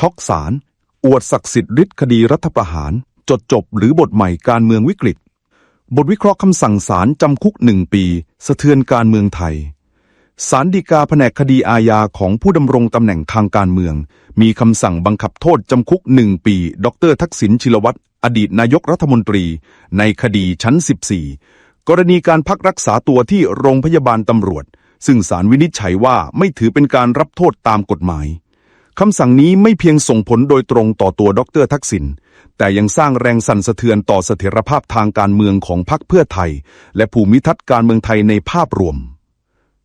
ช็อกศาลอวดศักดิ์สิทธิ์ฤทธิ์คดีรัฐประหาร จดจบหรือบทใหม่การเมืองวิกฤต บทวิเคราะห์คำสั่งศาลจำคุกหนึ่งปี สะเทือนการเมืองไทยศาลฎีกาแผนกคดีอาญาของผู้ดำรงตำแหน่งทางการเมือง มีคำสั่งบังคับโทษจำคุกหนึ่งปี ดรทักษิณชินวัตรอดีตนายกรัฐมนตรี ในคดีชั้น 14 กรณีการพักรักษาตัวที่โรงพยาบาลตำรวจ ซึ่งศาลวินิจฉัยว่าไม่ถือเป็นการรับโทษตามกฎหมาย คำสั่งนี้ไม่เพียงส่งผลโดยตรงต่อตัวดรทักษิณ แต่ยังสร้างแรงสั่นสะเทือนต่อเสถียรภาพทางการเมืองของพรรคเพื่อไทย และภูมิทัศน์การเมืองไทยในภาพรวม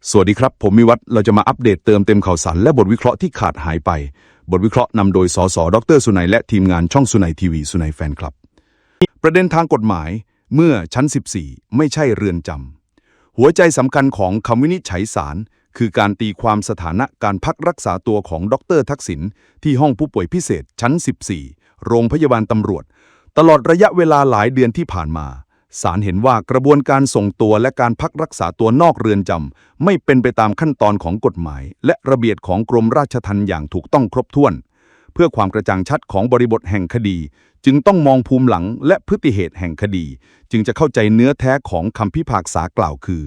สวัสดีครับ ผมมิวัฒน์เราจะมาอัปเดตเติมเต็มข่าวสารและบทวิเคราะห์ที่ขาดหายไป บทวิเคราะห์นำโดยสสดรสุนัยและทีมงานช่องสุนัยทีวีสุนัยแฟนคลับ ประเด็นทางกฎหมายเมื่อชั้น 14 ไม่ใช่เรือนจำหัวใจสำคัญของคำวินิจฉัยศาล คือการตีความสถานะการพักรักษาตัวของดรทักษิณที่ห้องผู้ป่วยพิเศษชั้น 14 โรงพยาบาลตำรวจ ตลอดระยะเวลาหลายเดือนที่ผ่านมาศาลเห็นว่ากระบวนการส่งตัวและการพักรักษาตัวนอกเรือนจำไม่เป็นไปตามขั้นตอนของกฎหมาย และระเบียบของกรมราชทัณฑ์อย่างถูกต้องครบถ้วน เพื่อความกระจ่างชัดของบริบทแห่งคดี จึงต้องมองภูมิหลังและพฤติเหตุแห่งคดี จึงจะเข้าใจเนื้อแท้ของคำพิพากษากล่าวคือ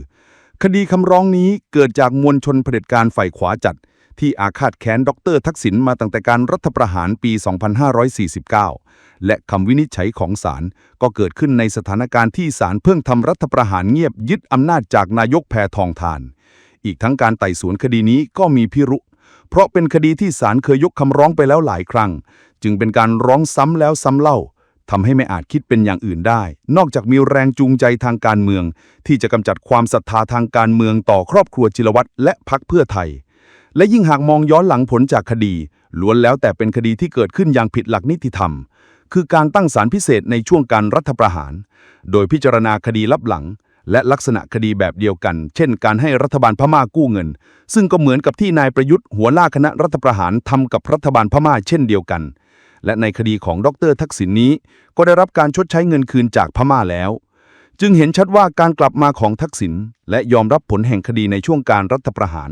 คดีคำร้องนี้เกิดจากมวลชนเผด็จการฝ่ายขวาจัด ที่อาฆาตแค้นดรทักษิณมาตั้งแต่การรัฐประหารปี 2549 และคำวินิจฉัยของศาลก็เกิดขึ้นในสถานการณ์ที่ศาลเพิ่งทำรัฐประหารเงียบยึดอำนาจจากนายกแพทองทาน อีกทั้งการไต่สวนคดีนี้ก็มีพิรุเพราะเป็นคดีที่ศาลเคยยกคำร้องไปแล้วหลายครั้ง จึงเป็นการร้องซ้ำแล้วซ้ำเล่า ทำให้ไม่อาจคิดเป็นอย่างอื่นได้ นอกจากมีแรงจูงใจทางการเมือง ที่จะกำจัดความศรัทธาทางการเมืองต่อครอบครัวจิรวัตรและพรรคเพื่อไทย และยิ่งหากมองย้อนหลังผลจากคดี ล้วนแล้วแต่เป็นคดีที่เกิดขึ้นอย่างผิดหลักนิติธรรม คือการตั้งศาลพิเศษในช่วงการรัฐประหาร โดยพิจารณาคดีลับหลัง และลักษณะคดีแบบเดียวกัน เช่น การให้รัฐบาลพม่ากู้เงิน ซึ่งก็เหมือนกับที่นายประยุทธ์หัวหน้าคณะรัฐประหารทำกับรัฐบาลพม่าเช่นเดียวกัน และในคดีของดรทักษิณนนี้ ก็ได้รับการชดใช้เงินคืนจากพม่าแล้ว จึงเห็นชัดว่าการกลับมาของทักษิณและยอมรับผลแห่งคดีในช่วงการรัฐประหาร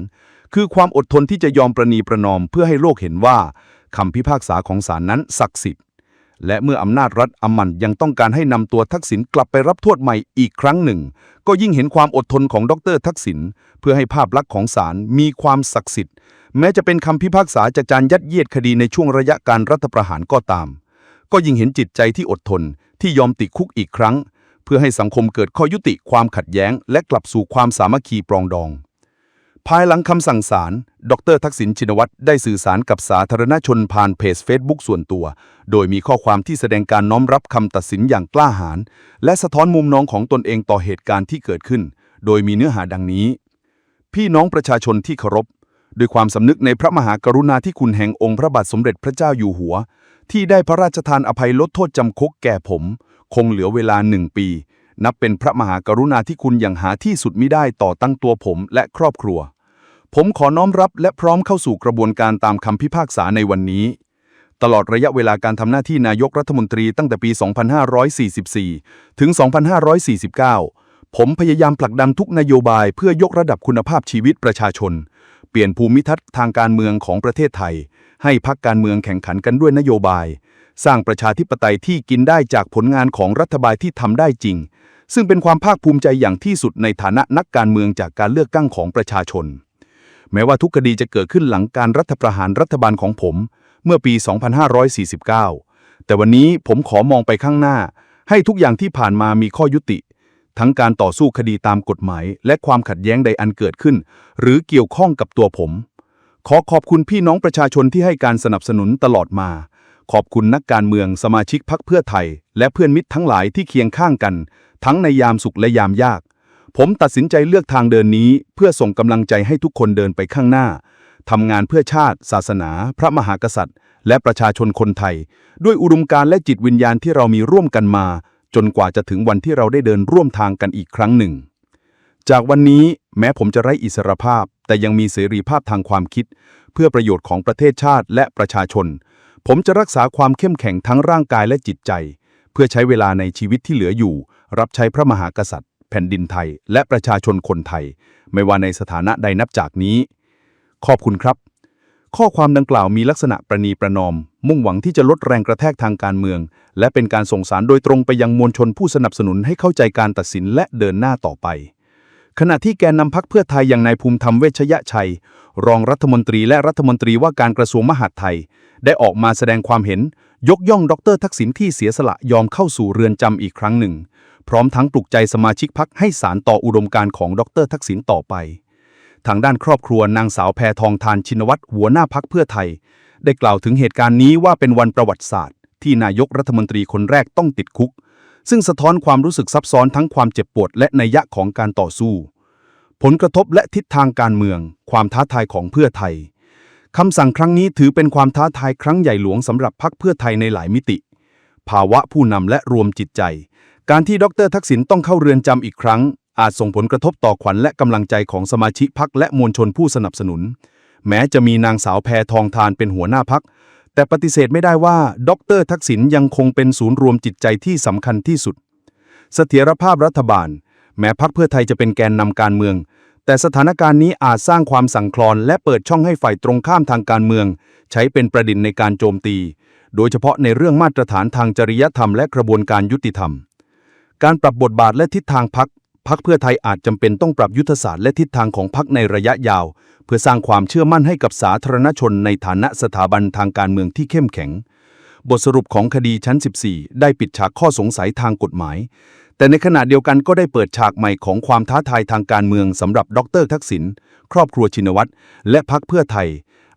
คือความอดทนที่จะยอมประนีประนอมเพื่อให้โลกเห็นว่าคำพิพากษาของศาลนั้นศักดิ์สิทธิ์และเมื่ออำนาจรัฐอำมันยังต้องการให้นำตัวทักษิณกลับไปรับโทษใหม่อีกครั้งหนึ่ง ก็ยิ่งเห็นความอดทนของดรทักษิณเพื่อให้ภาพลักษณ์ของศาลมีความศักดิ์สิทธิ์ แม้จะเป็นคำพิพากษาจากการยัดเยียดคดีในช่วงระยะการรัฐประหารก็ตาม ก็ยิ่งเห็นจิตใจที่อดทนที่ยอมติดคุกอีกครั้ง เพื่อให้สังคมเกิดข้อยุติความขัดแย้ง และกลับสู่ความสามัคคีปรองดอง ภายหลังคำสั่งศาลดรทักษิณชินวัตรได้สื่อสารกับสาธารณชนผ่านเพจเฟซบุ๊กส่วนตัว โดยมีข้อความที่แสดงการน้อมรับคำตัดสินอย่างกล้าหาญและสะท้อนมุมน้องของตนเองต่อเหตุการณ์ที่เกิดขึ้น โดยมีเนื้อหาดังนี้ พี่น้องประชาชนที่เคารพ ด้วยความสำนึกในพระมหากรุณาธิคุณแห่งองค์พระบาทสมเด็จพระเจ้าอยู่หัว ที่ได้พระราชทานอภัยลดโทษจำคุกแก่ผม คงเหลือเวลาหนึ่งปี นับเป็นพระมหากรุณาธิคุณอย่างหาที่สุดมิได้ต่อตั้งตัวผมและครอบครัว ผมขอน้อมรับและพร้อมเข้าสู่กระบวนการตามคำพิพากษาในวันนี้ ตลอดระยะเวลาการทำหน้าที่นายกรัฐมนตรีตั้งแต่ปี 2544 ถึง 2549 ผมพยายามผลักดันทุกนโยบายเพื่อยกระดับคุณภาพชีวิตประชาชน เปลี่ยนภูมิทัศน์ทางการเมืองของประเทศไทย ให้พักการเมืองแข่งขันกันด้วยนโยบาย สร้างประชาธิปไตยที่กินได้จากผลงานของรัฐบาลที่ทำได้จริง ซึ่งเป็นความภาคภูมิใจอย่างที่สุดในฐานะนักการเมืองจากการเลือกตั้งของประชาชน แม้ว่าทุกคดีจะเกิดขึ้นหลังการรัฐประหารรัฐบาลของผม เมื่อปี 2549 แต่วันนี้ผมขอมองไปข้างหน้า ให้ทุกอย่างที่ผ่านมามีข้อยุติ ทั้งการต่อสู้คดีตามกฎหมาย และความขัดแย้งใดอันเกิดขึ้น หรือเกี่ยวข้องกับตัวผม ขอขอบคุณพี่น้องประชาชนที่ให้การสนับสนุนตลอดมา ขอบคุณนักการเมืองสมาชิกพรรคเพื่อไทย และเพื่อนมิตรทั้งหลายที่เคียงข้างกัน ทั้งในยามสุขและยามยาก ผมตัดสินใจเลือกทางเดินนี้ เพื่อส่งกำลังใจให้ทุกคนเดินไปข้างหน้าทำงานเพื่อชาติ ศาสนา พระมหากษัตริย์ และประชาชนคนไทย ด้วยอุดมการณ์และจิตวิญญาณที่เรามีร่วมกันมา จนกว่าจะถึงวันที่เราได้เดินร่วมทางกันอีกครั้งหนึ่ง จากวันนี้แม้ผมจะไร้อิสรภาพ แต่ยังมีเสรีภาพทางความคิด เพื่อประโยชน์ของประเทศชาติและประชาชน ผมจะรักษาความเข้มแข็งทั้งร่างกายและจิตใจ เพื่อใช้เวลาในชีวิตที่เหลืออยู่ รับใช้พระมหากษัตริย์ แผ่นดินไทย และประชาชนคนไทย ไม่ว่าในสถานะใดนับจากนี้ ขอบคุณครับ ข้อความดังกล่าวมีลักษณะประนีประนอม มุ่งหวังที่จะลดแรงกระแทกทางการเมือง และเป็นการส่งสารโดยตรงไปยังมวลชนผู้สนับสนุนให้เข้าใจการตัดสินและเดินหน้าต่อไป ขณะที่แกนนำพักเพื่อไทยอย่างนายภูมิธรรมเวชยชัย รองรัฐมนตรีและรัฐมนตรีว่าการกระทรวงมหาดไทย ได้ออกมาแสดงความเห็น ยกย่องดรทักษิณที่เสียสละยอมเข้าสู่เรือนจำอีกครั้งหนึ่ง พร้อมทั้งปลุกใจสมาชิกพักให้สารต่ออุดมการของดรทักษิณต่อไป ทางด้านครอบครัวนางสาวแพทองทานชินวัตรหัวหน้าพักเพื่อไทย ได้กล่าวถึงเหตุการณ์นี้ว่าเป็นวันประวัติศาสตร์ ที่นายกรัฐมนตรีคนแรกต้องติดคุก ซึ่งสะท้อนความรู้สึกซับซ้อนทั้งความเจ็บปวดและนัยยะของการต่อสู้ ผลกระทบและทิศทางการเมือง ความท้าทายของเพื่อไทยคำสั่งครั้งนี้ถือเป็นความท้าทายครั้งใหญ่หลวงสำหรับพักเพื่อไทยในหลายมิติ ภาวะผู้นำและรวมจิตใจ การที่ดรทักษิณต้องเข้าเรือนจำอีกครั้ง อาจส่งผลกระทบต่อขวัญและกำลังใจของสมาชิกพักและมวลชนผู้สนับสนุน แม้จะมีนางสาวแพทองทานเป็นหัวหน้าพัก แต่ปฏิเสธไม่ได้ว่า ดรทักษิณยังคงเป็นศูนย์รวมจิตใจที่สำคัญที่สุด เสถียรภาพรัฐบาล แม้พักเพื่อไทยจะเป็นแกนนำการเมือง แต่สถานการณ์นี้อาจสร้างความสั่งคลอนและเปิดช่องให้ฝ่ายตรงข้ามทางการเมือง ใช้เป็นประเด็นในการโจมตี โดยเฉพาะในเรื่องมาตรฐานทางจริยธรรมและกระบวนการยุติธรรม การปรับบทบาทและทิศทางพัก พักเพื่อไทยอาจจำเป็นต้องปรับยุทธศาสตร์และทิศทางของพักในระยะยาว เพื่อสร้างความเชื่อมั่นให้กับสาธารณชนในฐานะสถาบันทางการเมืองที่เข้มแข็ง บทสรุปของคดีชั้น 14 ได้ปิดฉากข้อสงสัยทางกฎหมาย แต่ในขณะเดียวกันก็ได้เปิดฉากใหม่ของความท้าทายทางการเมืองสำหรับดรทักษิณครอบครัวชินวัตรและพักเพื่อไทย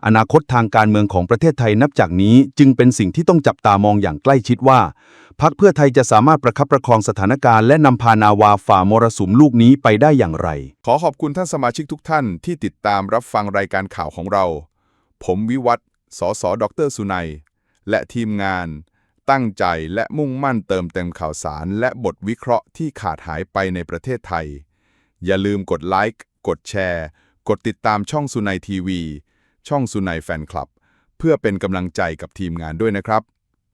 อนาคตทางการเมืองของประเทศไทยนับจากนี้จึงเป็นสิ่งที่ต้องจับตามองอย่างใกล้ชิดว่า พักเพื่อไทยจะสามารถประคับประคองสถานการณ์และนำพานาวาฝ่ามรสุมลูกนี้ไปได้อย่างไร ขอขอบคุณท่านสมาชิกทุกท่านที่ติดตามรับฟังรายการข่าวของเรา ผมวิวัฒน์สสดรสุนัย และทีมงาน ตั้งใจและมุ่งมั่นเติมเต็มข่าวสาร และบทวิเคราะห์ที่ขาดหายไปในประเทศไทย อย่าลืมกดไลค์กดแชร์ กดติดตามช่องสุนัยทีวี ช่องสุนัยแฟนคลับ เพื่อเป็นกำลังใจกับทีมงานด้วยนะครับ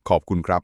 ขอบคุณครับ